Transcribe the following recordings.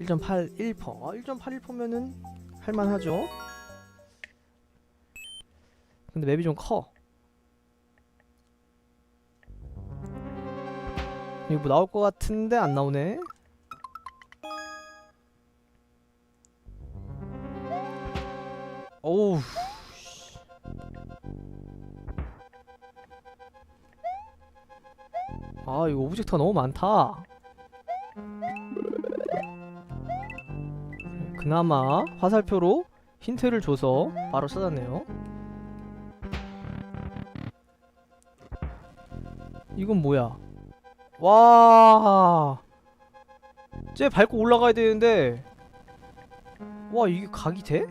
1.81%. 아, 1.81%면은 할만하죠. 근데 맵이 좀 커. 이거 뭐 나올 것 같은데 안 나오네. 씨. 아 이거 오브젝트가 너무 많다. 그나마 화살표로 힌트를 줘서 바로 찾았네요. 이건 뭐야? 와, 쟤 밟고 올라가야 되는데, 와 이게 각이 돼?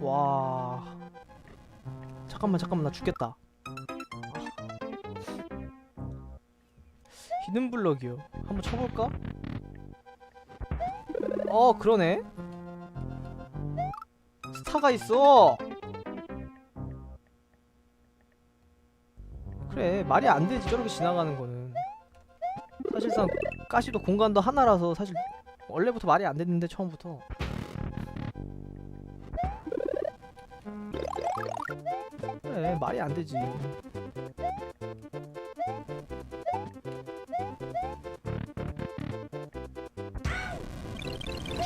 와, 잠깐만 잠깐만 나 죽겠다. 히든 블럭이요. 한번 쳐볼까? 어 그러네. 스타가 있어. 그래 말이 안 되지 저렇게 지나가는 거는. 사실상 가시도 공간도 하나라서 사실 원래부터 말이 안 됐는데 처음부터. 그래 말이 안 되지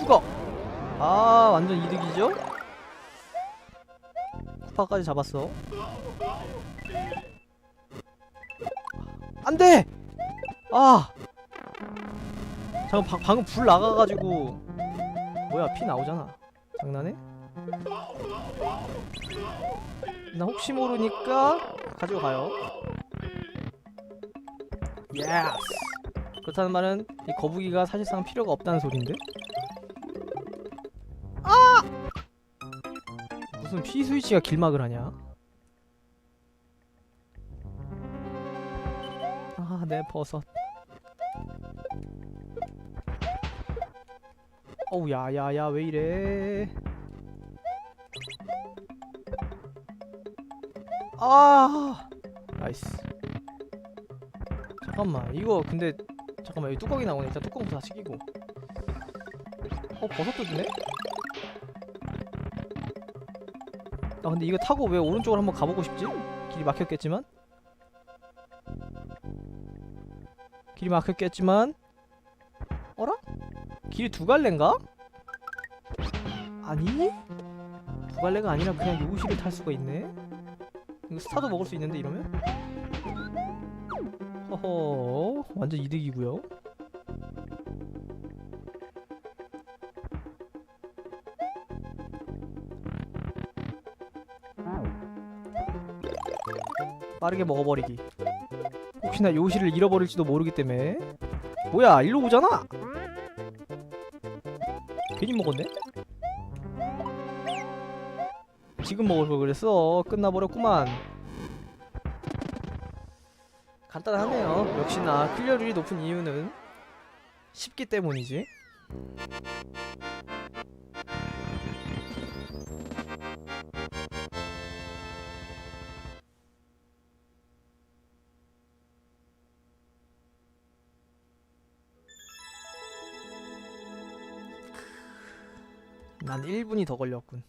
죽어 아 완전 이득이죠? 쿠파까지 잡았어. 안돼! 아! 잠깐 방, 방금 불 나가가지고. 뭐야 피 나오잖아. 장난해? 나 혹시 모르니까 가지고 가요. 예스 그렇다는 말은 이 거북이가 사실상 필요가 없다는 소린데? 무슨 피 스위치가 길막을 하냐? 아, 내 버섯. 어우, 야, 야, 야, 왜 이래? 아, 나이스. 잠깐만, 이거 근데 잠깐만 여기 뚜껑이 나오네. 일단 뚜껑부터 다 튀기고. 어, 버섯도 주네? 아 근데 이거 타고 왜 오른쪽으로 한번 가보고 싶지? 길이 막혔겠지만 길이 막혔겠지만 어라? 길이 두 갈래인가? 아니? 두 갈래가 아니라 그냥 요시를 탈 수가 있네 이거 스타도 먹을 수 있는데 이러면? 허허 완전 이득이고요 빠르게 먹어버리기. 혹시나 요시를 잃어버릴지도 모르기 때문에. 뭐야 일로 오잖아! 괜히 먹었네? 지금 먹을 걸 그랬어. 끝나버렸구만. 간단하네요. 역시나 클리어률이 높은 이유는 쉽기 때문이지 난 1분이 더 걸렸군